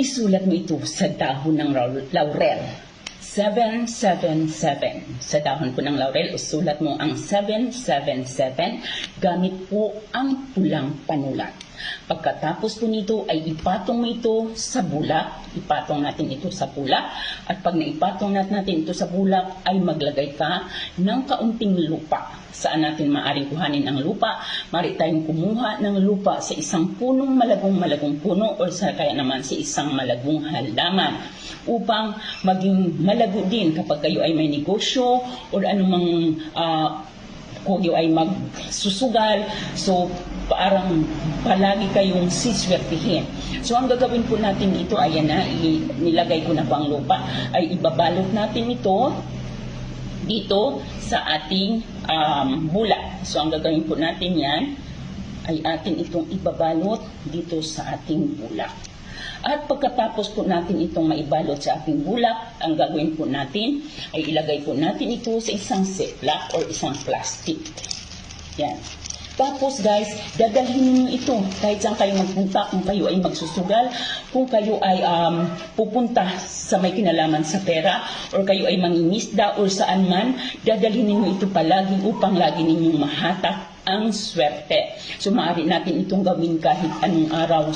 isulat mo ito sa dahon ng lau- laurel. 777. Sa dahon po ng laurel, isulat mo ang 777 gamit po ang pulang panulat. Pagkatapos po nito ay ipatong mo ito sa bulak. Ipatong natin ito sa bulak. At pag naipatong nat- natin ito sa bulak, ay maglagay ka ng kaunting lupa. Saan natin maaring kuhanin ang lupa? Mari tayong kumuha ng lupa sa isang punong malagong-malagong puno o sa kaya naman sa isang malagong halaman upang maging malago din kapag kayo ay may negosyo o anumang ah, kung kayo ay magsusugal, so parang palagi kayong siswertihin. So ang gagawin po natin ito, ayan na, nilagay ko na po lupa, ay ibabalot natin ito dito sa ating um, bulak. So ang gagawin po natin yan, ay atin itong ibabalot dito sa ating bulak. At pagkatapos po natin itong maibalot sa ating bulak, ang gagawin po natin ay ilagay po natin ito sa isang ziplock or isang plastic. Yan. Tapos guys, dadalhin niyo ito kahit saan kayo magpunta, kung kayo ay magsusugal, kung kayo ay um, pupunta sa may kinalaman sa pera, or kayo ay mangingisda, or saan man, dadalhin niyo ito palagi upang lagi ninyong mahatak ang swerte. So maaari natin itong gawin kahit anong araw